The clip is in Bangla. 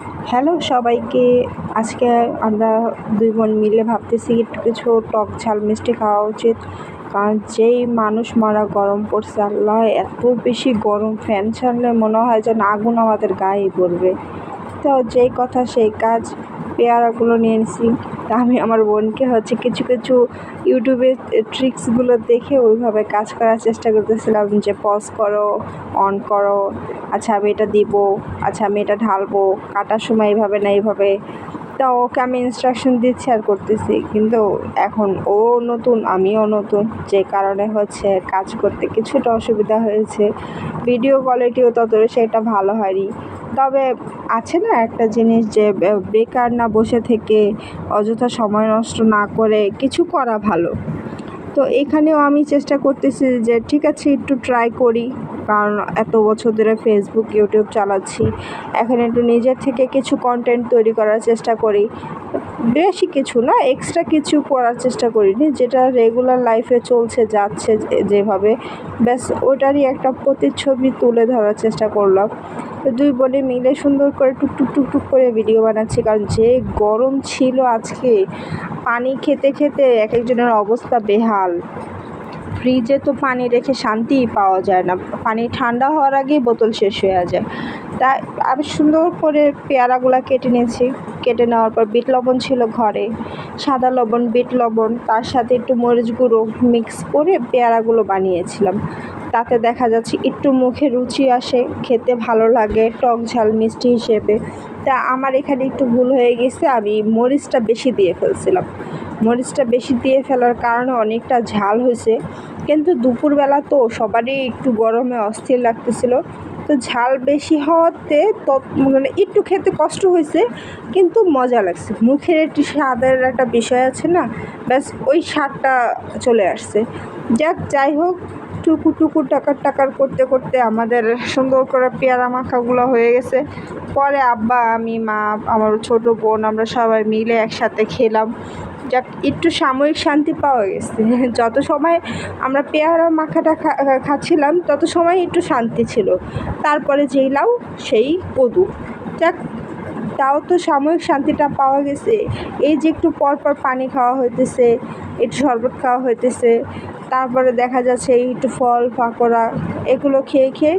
হ্যালো সবাইকে। আজকে আমরা দুই বোন মিলে ভাবতেছি একটু কিছু টক ঝাল, মিষ্টি খাওয়া উচিত। কারণ যেই মানুষ মারা গরম পড়ছে, আল্লাহ, এত বেশি গরম ফ্যান ছাড়লে মনে হয় যেন আগুন আমাদের গায়ে পড়বে। তো যেই কথা, সেই কাজ পেয়ারাগুলো নিয়ে নিছি তা আমি আমার বোনকে হচ্ছে কিছু কিছু ইউটিউবে ট্রিক্সগুলো দেখে ওইভাবে কাজ করার চেষ্টা করতেছিলাম যে পজ করো অন করো আচ্ছা আমি এটা দিব আচ্ছা আমি এটা ঢালবো, কাটার সময় এইভাবে না এইভাবে। তা ওকে আমি ইনস্ট্রাকশন দিচ্ছি আর করতেছি। কিন্তু এখন ও নতুন, আমিও নতুন, যে কারণে হচ্ছে কাজ করতে কিছুটা অসুবিধা হয়েছে। ভিডিও কোয়ালিটিও তত সেটা ভালো হয়নি। তবে আছে না একটা জিনিস যে বেকার না বসে থেকে অযথা সময় নষ্ট না করে কিছু করা ভালো। তো এখানেও আমি চেষ্টা করতেছি যে, ঠিক আছে, একটু ট্রাই করি। কারণ এত বছর ধরে ফেসবুক ইউটিউব চালাচ্ছি। এখন একটু নিজের থেকে কিছু কন্টেন্ট তৈরি করার চেষ্টা করি। বেশি কিছু না এক্সট্রা কিছু করার চেষ্টা করিনি। যেটা রেগুলার লাইফে চলছে, যাচ্ছে যেভাবে। ব্যাস, ওটারই একটা প্রতিচ্ছবি তুলে ধরার চেষ্টা করলাম। তো দুই বোনে মিলে সুন্দর করে টুকটুক টুকটুক করে ভিডিও বানাচ্ছি, কারণ যে গরম ছিল আজকে, পানি খেতে খেতে এক একজনের অবস্থা বেহাল। ফ্রিজে তো পানি রেখে শান্তিই পাওয়া যায় না। পানি ঠান্ডা হওয়ার আগেই বোতল শেষ হয়ে যায়। তাই আমি সুন্দর করে পেয়ারাগুলো কেটে নিয়েছি। কেটে নেওয়ার পর বিট লবণ ছিল ঘরে। সাদা লবণ, বিট লবণ, তার সাথে একটু মরিচ গুঁড়ো মিক্স করে পেয়ারাগুলো বানিয়েছিলাম। তাতে দেখা যাচ্ছে একটু মুখে রুচি আসে, খেতে ভালো লাগে, টক ঝাল, মিষ্টি হিসেবে। তা আমার এখানে একটু ভুল হয়ে গেছে, আমি মরিচটা বেশি দিয়ে ফেলছিলাম। মরিচটা বেশি দিয়ে ফেলার কারণে অনেকটা ঝাল হয়েছে। কিন্তু দুপুরবেলা তো সবারই একটু গরমে অস্থির লাগতেছিল। তো ঝাল বেশি হওয়াতে তত মানে একটু খেতে কষ্ট হয়েছে, কিন্তু মজা লাগছে। মুখের একটু স্বাদের একটা বিষয় আছে না, ব্যাস ওই স্বাদটা চলে আসছে। যাক, যাই হোক টুকু টুকু টাকার টাকার করতে করতে আমাদের সুন্দর করে পেয়ারা মাখাগুলো হয়ে গেছে। পরে আব্বা, আমি, মা, আমার ছোট বোন আমরা সবাই মিলে একসাথে খেলাম। যাক, একটু সাময়িক শান্তি পাওয়া গেছে। যত সময় আমরা পেয়ারা মাখাটা খাচ্ছিলাম, তত সময় একটু শান্তি ছিল। তারপরে যেই লাউ, সেই কদু। যাক, তাও তো সাময়িক শান্তিটা পাওয়া গেছে। এই যে একটু পর পর পানি খাওয়া হইতেছে, একটু শরবত খাওয়া হইতেছে তারপরে দেখা যাচ্ছে একটু ফল পাকোড়া এগুলো খেয়ে খেয়ে